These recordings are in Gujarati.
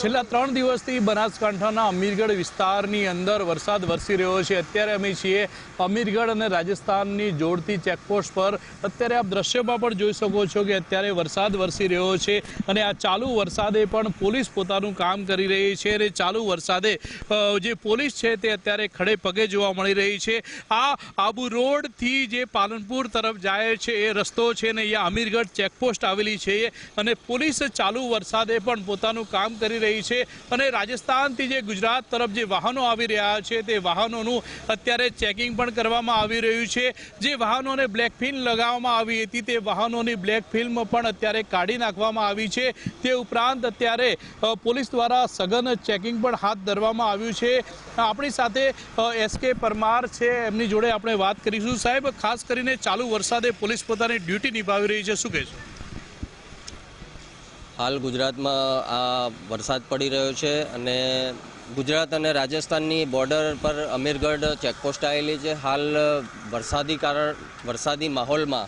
છેલ્લા ત્રણ દિવસથી બનાસકાંઠાના અમીરગઢ વિસ્તારની અંદર વરસાદ વરસી રહ્યો છે. અત્યારે અમે છીએ અમીરગઢ અને રાજસ્થાનની જોડતી ચેકપોસ્ટ પર. અત્યારે આપ દ્રશ્યમાં પણ જોઈ શકો છો કે અત્યારે વરસાદ વરસી રહ્યો છે અને આ ચાલુ વરસાદે પણ પોલીસ પોતાનું કામ કરી રહી છે અને ચાલુ વરસાદે જે પોલીસ છે તે અત્યારે ખડે પગે જોવા મળી રહી છે. આ આબુ રોડથી જે પાલનપુર તરફ જાય છે એ રસ્તો છે ને અહીંયા અમીરગઢ ચેકપોસ્ટ આવેલી છે અને પોલીસ ચાલુ વરસાદે પણ પોતાનું કામ કરી રહી છે અને રાજસ્થાનથી જે ગુજરાત તરફ જે વાહનો આવી રહ્યા છે તે વાહનોનું અત્યારે ચેકિંગ પણ કરવામાં આવી રહ્યું છે. જે વાહનોને બ્લેક ફિલ્મ લગાવવામાં આવી હતી તે વાહનોની બ્લેક ફિલ્મ પણ અત્યારે કાઢી નાખવામાં આવી છે. તે ઉપરાંત અત્યારે પોલીસ દ્વારા સઘન ચેકિંગ પણ હાથ ધરવામાં આવ્યું છે. આપણી સાથે એસ કે પરમાર છે. એમની જોડે આપણે વાત કરીશું. સાહેબ, ખાસ કરીને ચાલુ વરસાદે પોલીસ પોતાની ડ્યુટી નિભાવી રહી છે. શું કહેશો? હાલ ગુજરાતમાં આ વરસાદ પડી રહ્યો છે અને ગુજરાત અને રાજસ્થાનની બોર્ડર પર અમીરગઢ ચેકપોસ્ટ આવેલી છે. હાલ વરસાદી કારણ, વરસાદી માહોલમાં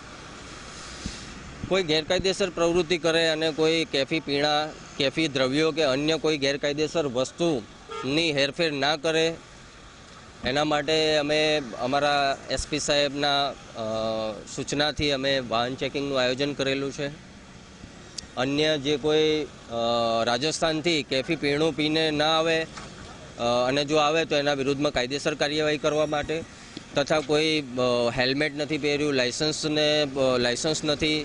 કોઈ ગેરકાયદેસર પ્રવૃત્તિ કરે અને કોઈ કેફી પીણા, કેફી દ્રવ્યો કે અન્ય કોઈ ગેરકાયદેસર વસ્તુની હેરફેર ના કરે, એના માટે અમે અમારા એસપી સાહેબના સૂચનાથી અમે વાહન ચેકિંગનું આયોજન કરેલું છે. અન્ય જે કોઈ રાજસ્થાનથી કેફી પીણું પીને ના આવે અને જો આવે તો એના વિરુદ્ધમાં કાયદેસર કાર્યવાહી કરવા માટે, તથા કોઈ હેલ્મેટ નથી પહેર્યું લાયસન્સને લાઇસન્સ નથી,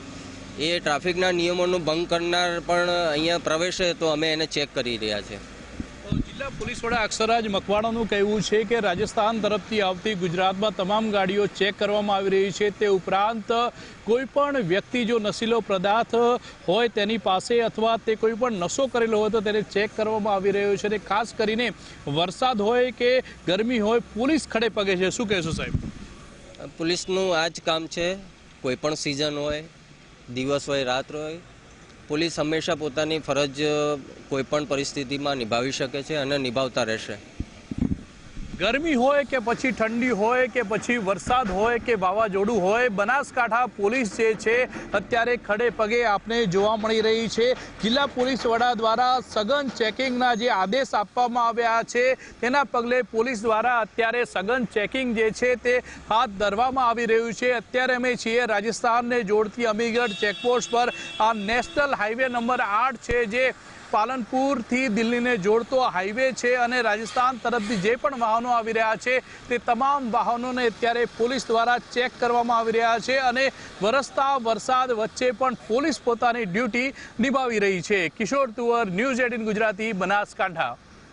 એ ટ્રાફિકના નિયમોનું ભંગ કરનાર પણ અહીંયા પ્રવેશે તો અમે એને ચેક કરી રહ્યા છે જિલ્લા પોલીસ વડા અક્ષરાજ મકવાણાનું કહેવું છે કે રાજસ્થાન તરફથી આવતી ગુજરાતમાં તમામ ગાડીઓ ચેક કરવામાં આવી રહી છે. તે ઉપરાંત કોઈ પણ વ્યક્તિ જો નશીલો પદાર્થ હોય તેની પાસે અથવા તે કોઈ પણ નશો કરેલો હોય તો તેને ચેક કરવામાં આવી રહ્યો છે અને ખાસ કરીને વરસાદ હોય કે ગરમી હોય પોલીસ ખડે પગે છે. શું કહેશો સાહેબ? પોલીસનું આ જ કામ છે. કોઈ પણ સિઝન હોય, દિવસ હોય, રાત હોય પોલીસ હંમેશા પોતાની ફરજ કોઈપણ પરિસ્થિતિમાં નિભાવી શકે છે અને નિભાવતા રહેશે. ગરમી હોય કે પછી ઠંડી હોય કે પછી વરસાદ હોય કે વાવાઝોડું હોય, બનાસકાંઠા પોલીસ જે છે અત્યારે ખડે પગે આપને જોવા મળી રહી છે. જિલ્લા પોલીસ વડા દ્વારા સઘન ચેકિંગના જે આદેશ આપવામાં આવ્યા છે, તેના પગલે પોલીસ દ્વારા અત્યારે સઘન ચેકિંગ જે છે તે હાથ ધરવામાં આવી રહ્યું છે. અત્યારે અમે છીએ રાજસ્થાનને જોડતી અમીગઢ ચેકપોસ્ટ પર. આ નેશનલ હાઈવે નંબર આઠ છે જે પાલનપુરથી દિલ્હીને જોડતો હાઈવે છે અને રાજસ્થાન તરફથી જે પણ વાહનો આવી રહ્યા છે તે તમામ વાહનોને અત્યારે પોલીસ દ્વારા ચેક કરવામાં આવી રહ્યા છે અને વરસતા વરસાદ વચ્ચે પણ પોલીસ પોતાની ડ્યુટી નિભાવી રહી છે. Kishor Tuvar, news eighteen Gujarati, Banaskantha.